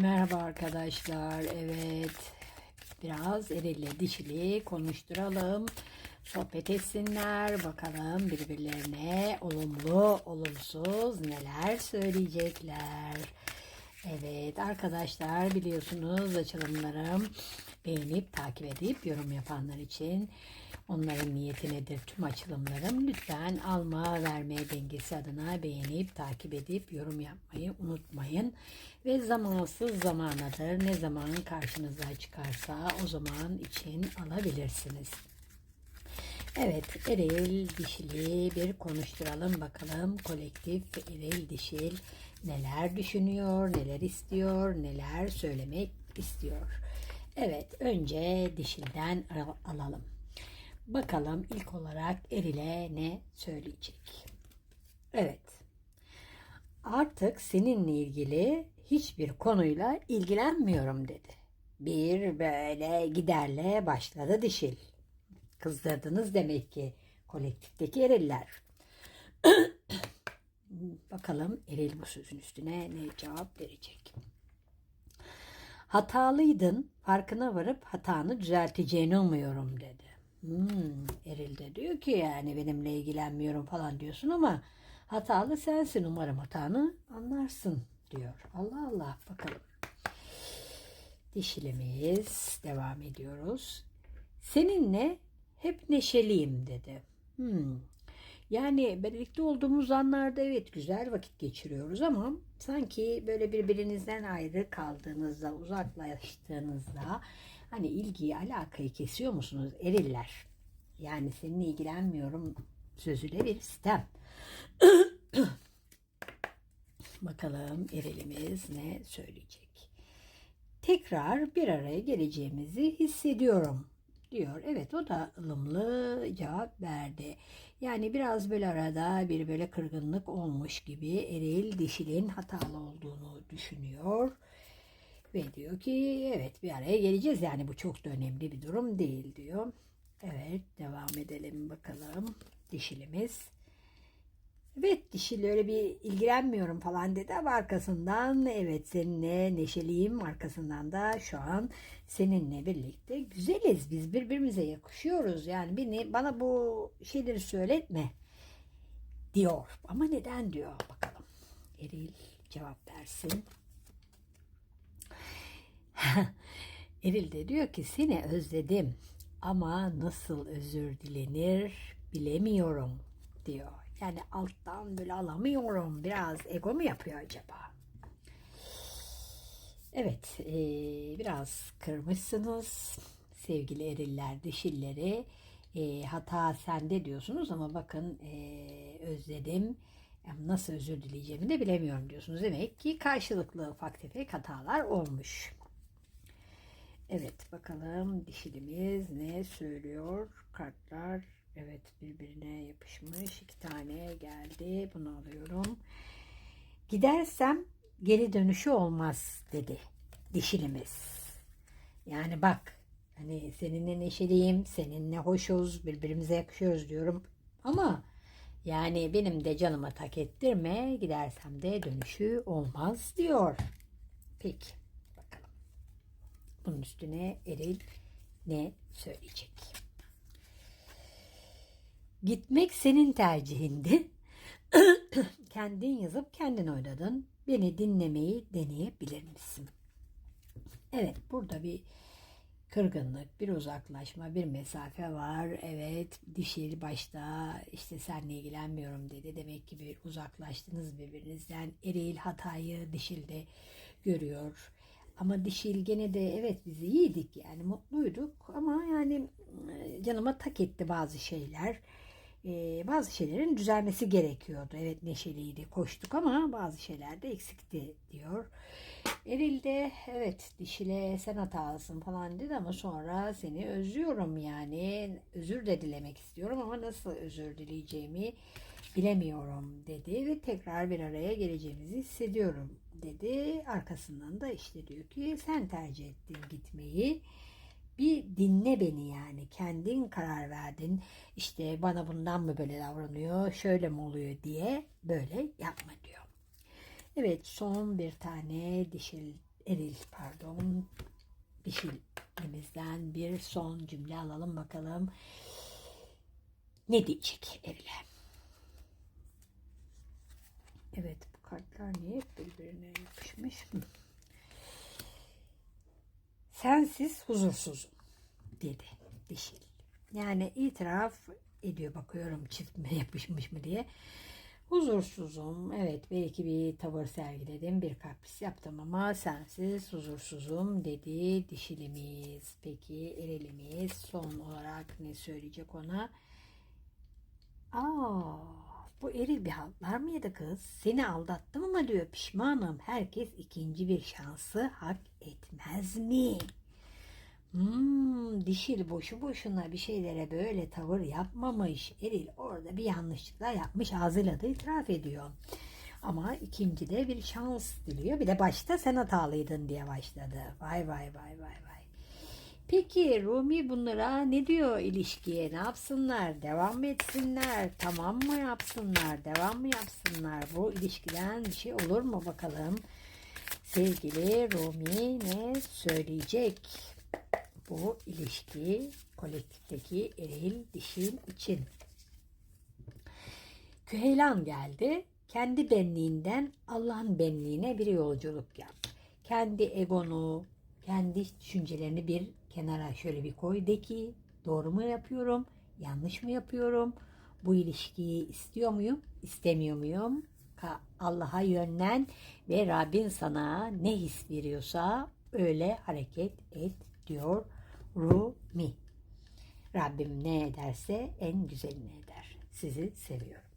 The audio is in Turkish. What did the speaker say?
Merhaba arkadaşlar. Evet. Biraz erille dişili konuşturalım. Sohbet etsinler. Bakalım birbirlerine olumlu, olumsuz neler söyleyecekler. Evet arkadaşlar biliyorsunuz açılımlarım beğenip takip edip yorum yapanlar için onların niyeti nedir? Tüm açılımlarım lütfen alma verme dengesi adına beğenip takip edip yorum yapmayı unutmayın. Ve zamansız zamanadır. Ne zaman karşınıza çıkarsa o zaman için alabilirsiniz. Evet, eril dişili bir konuşturalım bakalım. Kolektif eril dişil neler düşünüyor, neler istiyor, neler söylemek istiyor. Evet, önce dişilden al- alalım. Bakalım ilk olarak erile ne söyleyecek. Evet. Artık seninle ilgili hiçbir konuyla ilgilenmiyorum dedi. Bir böyle giderle başladı dişil. Kızdırdınız demek ki kolektifteki eriller. Bakalım eril bu sözün üstüne ne cevap verecek. Hatalıydın, farkına varıp hatanı düzelteceğini umuyorum dedi. Hmm, eril de diyor ki yani benimle ilgilenmiyorum falan diyorsun ama hatalı sensin umarım hatanı anlarsın diyor. Allah Allah bakalım. Dişilimiz devam ediyoruz. Seninle hep neşeliyim dedi. Hmm. Yani birlikte olduğumuz anlarda evet güzel vakit geçiriyoruz ama sanki böyle birbirinizden ayrı kaldığınızda, uzaklaştığınızda hani ilgiyi, alakayı kesiyor musunuz eriller? Yani seninle ilgilenmiyorum sözüyle bir sistem. Bakalım erilimiz ne söyleyecek? Tekrar bir araya geleceğimizi hissediyorum diyor. Evet o da ılımlı cevap verdi. Yani biraz böyle arada bir böyle kırgınlık olmuş gibi eril dişilin hatalı olduğunu düşünüyor. Ve diyor ki evet bir araya geleceğiz yani bu çok da önemli bir durum değil diyor. Evet devam edelim bakalım dişilimiz. Evet dişil öyle bir ilgilenmiyorum falan dedi ama arkasından evet seninle neşeliyim arkasından da şu an seninle birlikte güzeliz. Biz birbirimize yakışıyoruz. Yani beni bana bu şeyleri söyletme diyor. Ama neden diyor bakalım. Eril cevap versin. Eril de diyor ki seni özledim ama nasıl özür dilenir bilemiyorum diyor. Yani alttan böyle alamıyorum. Biraz ego mu yapıyor acaba? Evet, e, biraz kırmışsınız sevgili eriller, dişilleri. E, hata sende diyorsunuz ama bakın e, özledim. Nasıl özür dileyeceğimi de bilemiyorum diyorsunuz. Demek ki karşılıklı ufak tefek hatalar olmuş. Evet bakalım dişilimiz ne söylüyor? Kartlar evet birbirine yapışmış. iki tane geldi. Bunu alıyorum. Gidersem geri dönüşü olmaz dedi dişilimiz. Yani bak hani seninle neşeliyim, seninle hoşuz, birbirimize yakışıyoruz diyorum. Ama yani benim de canıma tak ettirme, gidersem de dönüşü olmaz diyor. Peki. Bunun üstüne Eril ne söyleyecek? Gitmek senin tercihindi. kendin yazıp kendin oynadın. Beni dinlemeyi deneyebilir misin? Evet burada bir kırgınlık, bir uzaklaşma, bir mesafe var. Evet dişil başta işte senle ilgilenmiyorum dedi. Demek ki bir uzaklaştınız birbirinizden. Eril hatayı dişilde görüyor. Ama dişil gene de evet biz iyiydik yani mutluyduk ama yani e, canıma tak etti bazı şeyler. Ee, bazı şeylerin düzelmesi gerekiyordu. Evet neşeliydi, koştuk ama bazı şeyler de eksikti diyor. Eril de evet dişile sen hatalısın falan dedi ama sonra seni özlüyorum yani özür de dilemek istiyorum ama nasıl özür dileyeceğimi bilemiyorum dedi ve tekrar bir araya geleceğimizi hissediyorum dedi. Arkasından da işte diyor ki sen tercih ettin gitmeyi. Bir dinle beni yani. Kendin karar verdin. İşte bana bundan mı böyle davranıyor, şöyle mi oluyor diye böyle yapma diyor. Evet son bir tane dişil eril pardon dişilimizden bir son cümle alalım bakalım. Ne diyecek erile? Evet bu kartlar niye birbirine yapışmış? Sensiz huzursuzum dedi dişil. Yani itiraf ediyor bakıyorum çift mi yapışmış mı diye. Huzursuzum. Evet belki bir tavır sergiledim. Bir kapris yaptım ama sensiz huzursuzum dedi dişilimiz. Peki erilimiz son olarak ne söyleyecek ona? Aa, bu eril bir haltlar mıydı kız? Seni aldattım ama diyor pişmanım. Herkes ikinci bir şansı hak etmez mi? Hmm, dişil boşu boşuna bir şeylere böyle tavır yapmamış. Eril orada bir yanlışlıklar yapmış ağzıyla da itiraf ediyor. Ama ikincide bir şans diliyor. Bir de başta sen hatalıydın diye başladı. Vay vay vay vay vay. Peki Rumi bunlara ne diyor ilişkiye? Ne yapsınlar? Devam mı etsinler? Tamam mı yapsınlar? Devam mı yapsınlar? Bu ilişkiden bir şey olur mu bakalım? Sevgili Rumi ne söyleyecek? Bu ilişki kolektifteki eril dişil için. Küheylan geldi. Kendi benliğinden Allah'ın benliğine bir yolculuk yap. Kendi egonu, kendi düşüncelerini bir kenara şöyle bir koy de ki doğru mu yapıyorum, yanlış mı yapıyorum, bu ilişkiyi istiyor muyum, istemiyor muyum? Allah'a yönlen ve Rabbin sana ne his veriyorsa öyle hareket et diyor Rumi. Rabbim ne ederse en güzelini eder. Sizi seviyorum.